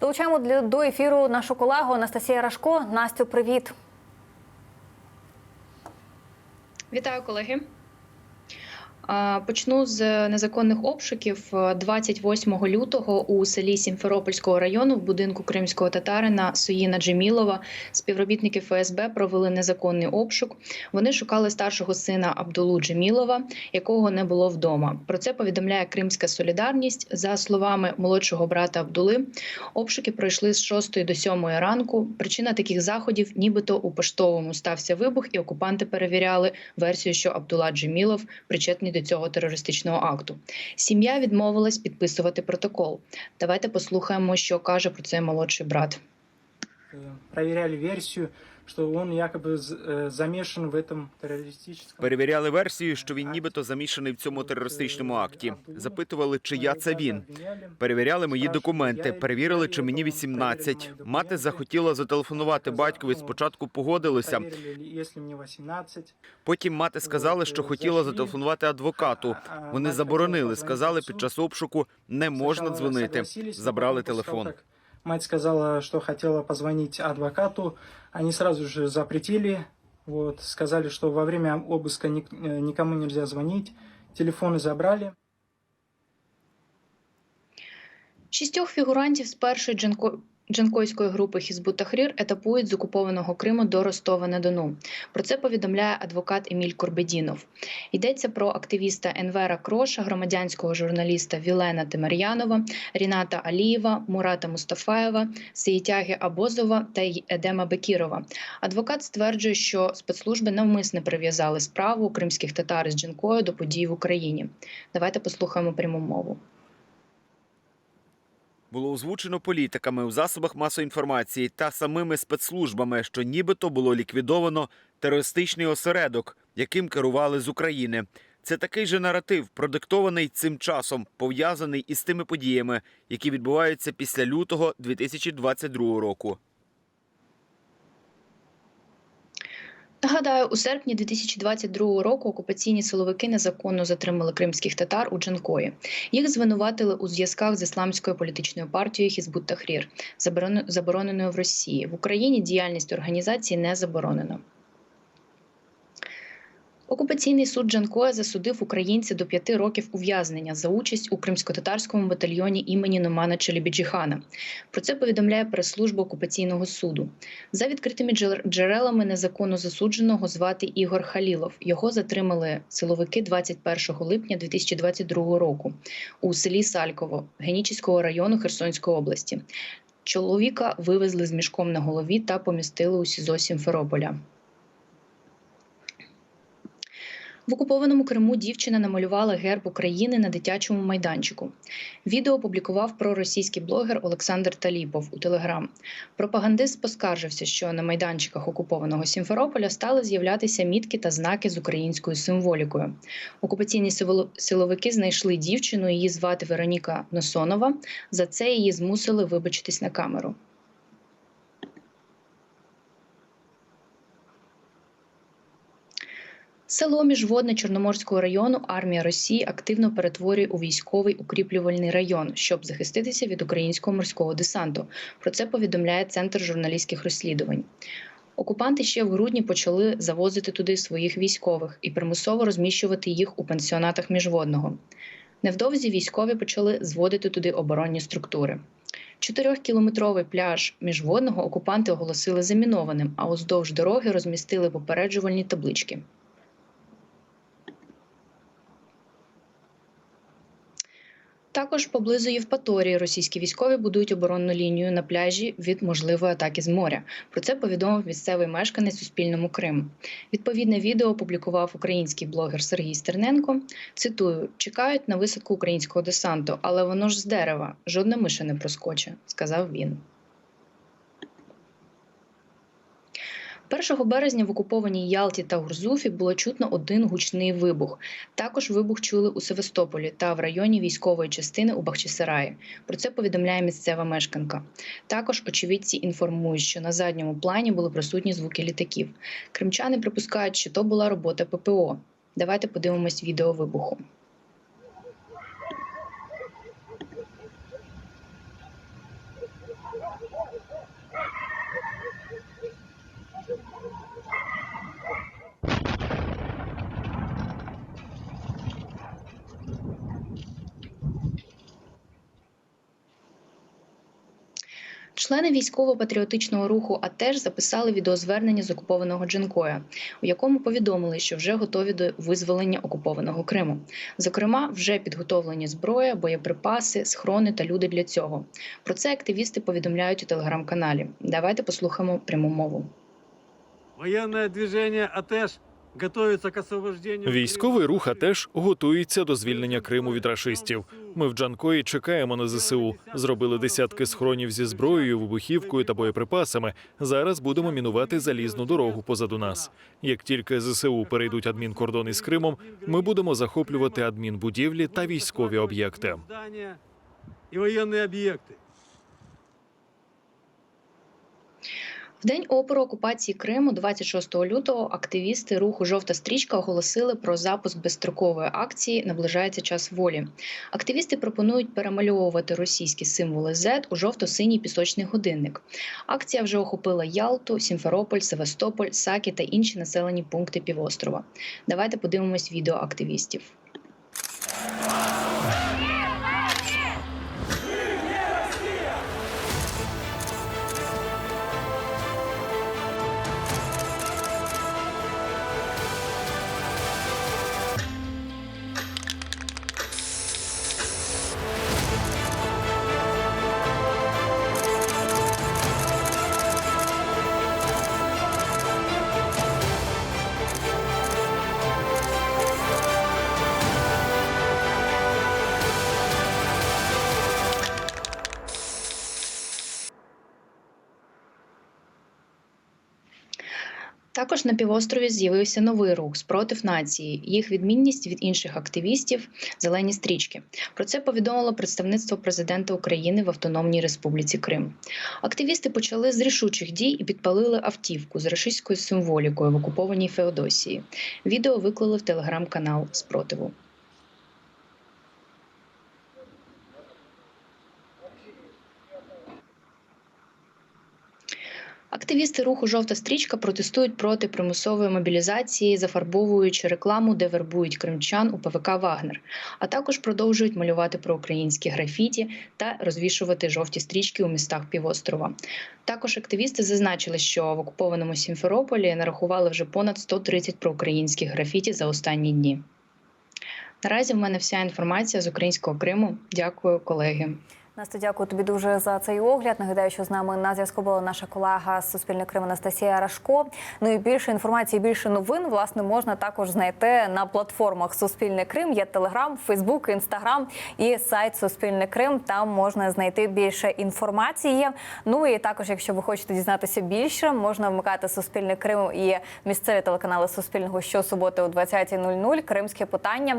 Долучаємо для до ефіру нашу колегу Анастасія Рашко. Настю, привіт. Вітаю, колеги. Почну з незаконних обшуків 28 лютого у селі Сімферопольського району в будинку кримського татарина Суїна Джемілова. Співробітники ФСБ провели незаконний обшук. Вони шукали старшого сина Абдулу Джемілова, якого не було вдома. Про це повідомляє Кримська Солідарність. За словами молодшого брата Абдули, обшуки пройшли з 6 до 7 ранку. Причина таких заходів, нібито у поштовому стався вибух, і окупанти перевіряли версію, що Абдула Джемілов причетний до цього терористичного акту. Сім'я відмовилась підписувати протокол. Давайте послухаємо, що каже про це молодший брат. Провіряли проверяли версию, что он якобы з- э, замешан в этом террористическом... Перевіряли версію, що він нібито замішаний в цьому терористичному акті. Запитували, чия це він. Перевіряли мої документи, перевірили, чи мені 18. Мати захотіла зателефонувати батькові. Спочатку погодилися. Проверили, если мне 18. Потім мати сказала, що хотіла зателефонувати адвокату. Вони заборонили, сказали під час обшуку не можна Сначала дзвонити. согласились, но Забрали потом, после того, телефон. как Мать сказала, что хотела позвонить адвокату. Они сразу же запретили. Вот, сказали, что во время обыска ник- э, никому нельзя звонить. Телефоны забрали. Шістьох фігурантів з першої джанко... джанкойської групи Хізбут Тахрір етапують з окупованого Криму до Ростова на Дону. Про це повідомляє адвокат Еміль Корбедінов. Йдеться про активіста Енвера Кроша, громадянського журналіста Вілена Темир'янова, Ріната Алієва, Мурата Мустафаєва, Сеїтяги Абозова та Едема Бекірова. Адвокат стверджує, що спецслужби навмисне прив'язали справу кримських татар з Джанкою до подій в Україні. Давайте послухаємо пряму мову. Було озвучено політиками у засобах масової інформації та самими спецслужбами, що нібито було ліквідовано терористичний осередок, яким керували з України. Це такий же наратив, продиктований цим часом, пов'язаний із тими подіями, які відбуваються після лютого 2022 року. Нагадаю, у серпні 2022 року окупаційні силовики незаконно затримали кримських татар у Джанкої. Їх звинуватили у зв'язках з ісламською політичною партією Хізбут Тахрір, заборонено- забороненою в Росії. В Україні діяльність організації не заборонена. Окупаційний суд Джанкоя засудив українця до п'яти років ув'язнення за участь у кримсько-татарському батальйоні імені Номана Челібіджіхана. Про це повідомляє прес-служба окупаційного суду. За відкритими джер- джерелами незаконно засудженого звати Ігор Халілов. Його затримали силовики 21 липня 2022 року у селі Сальково Генічеського району Херсонської області. Чоловіка вивезли з мішком на голові та помістили у СІЗО Сімферополя. В окупованому Криму дівчина намалювала герб України на дитячому майданчику. Відео опублікував проросійський блогер Олександр Таліпов у Телеграм. Пропагандист поскаржився, що на майданчиках окупованого Сімферополя стали з'являтися мітки та знаки з українською символікою. Окупаційні сило- силовики знайшли дівчину, її звати Вероніка Носонова. За це її змусили вибачитись на камеру. Село Міжводне Чорноморського району армія Росії активно перетворює у військовий укріплювальний район, щоб захиститися від українського морського десанту. Про це повідомляє Центр журналістських розслідувань. Окупанти ще в грудні почали завозити туди своїх військових і примусово розміщувати їх у пансіонатах міжводного. Невдовзі військові почали зводити туди оборонні структури. Чотирьохкілометровий пляж міжводного окупанти оголосили замінованим, а уздовж дороги розмістили попереджувальні таблички. Також поблизу Євпаторії російські військові будують оборонну лінію на пляжі від можливої атаки з моря. Про це повідомив місцевий мешканець Суспільному Крим. Відповідне відео опублікував український блогер Сергій Стерненко. Цитую: чекають на висадку українського десанту, але воно ж з дерева, жодна миша не проскоче, сказав він. 1 березня в окупованій Ялті та Гурзуфі було чутно один гучний вибух. Також вибух чули у Севастополі та в районі військової частини у Бахчисараї. Про це повідомляє місцева мешканка. Також очевидці інформують, що на задньому плані були присутні звуки літаків. Кримчани припускають, що то була робота ППО. Давайте подивимось відео вибуху. Члени військово-патріотичного руху АТЕШ записали відеозвернення з окупованого Джанкоя, у якому повідомили, що вже готові до визволення окупованого Криму. Зокрема, вже підготовлені зброя, боєприпаси, схрони та люди для цього. Про це активісти повідомляють у телеграм-каналі. Давайте послухаємо пряму мову. Готовится к освобождению... Військовий рух АТЕШ готується до звільнення Криму від рашистів. Ми в Джанкої чекаємо на ЗСУ. Зробили десятки схронів зі зброєю, вибухівкою та боєприпасами. Зараз будемо мінувати залізну дорогу позаду нас. Як тільки ЗСУ перейдуть адмінкордон із Кримом, ми будемо захоплювати адмінбудівлі та військові об'єкти. Здания и военные В день опору окупації Криму, 26 лютого, активісти руху Жовта стрічка оголосили про запуск безстрокової акції Наближається час волі. Активісти пропонують перемальовувати російські символи Z у жовто-синій пісочний годинник. Акція вже охопила Ялту, Сімферополь, Севастополь, Сакі та інші населені пункти півострова. Давайте подивимось відео активістів. Також на півострові з'явився новий рух спротив нації. Їх відмінність від інших активістів зелені стрічки. Про це повідомило представництво президента України в Автономній Республіці Крим. Активісти почали з рішучих дій і підпалили автівку з рашистською символікою в окупованій Феодосії. Відео виклали в телеграм-канал спротиву. Активісти руху Жовта стрічка протестують проти примусової мобілізації, зафарбовуючи рекламу, де вербують кримчан у ПВК Вагнер, а також продовжують малювати проукраїнські графіті та розвішувати жовті стрічки у містах півострова. Також активісти зазначили, що в окупованому Сімферополі нарахували вже понад 130 проукраїнських графіті за останні дні. Наразі в мене вся інформація з українського Криму. Дякую, колеги. Настя, дякую тобі дуже за цей огляд. Нагадаю, що з нами на зв'язку була наша колега з Суспільне Крим Анастасія Рашко. Ну і більше інформації, більше новин власне можна також знайти на платформах Суспільне Крим. Є Телеграм, Фейсбук, Інстаграм і сайт Суспільне Крим. Там можна знайти більше інформації. Ну і також, якщо ви хочете дізнатися більше, можна вмикати Суспільне Крим і місцеві телеканали Суспільного щосуботи о 20.00. Кримське питання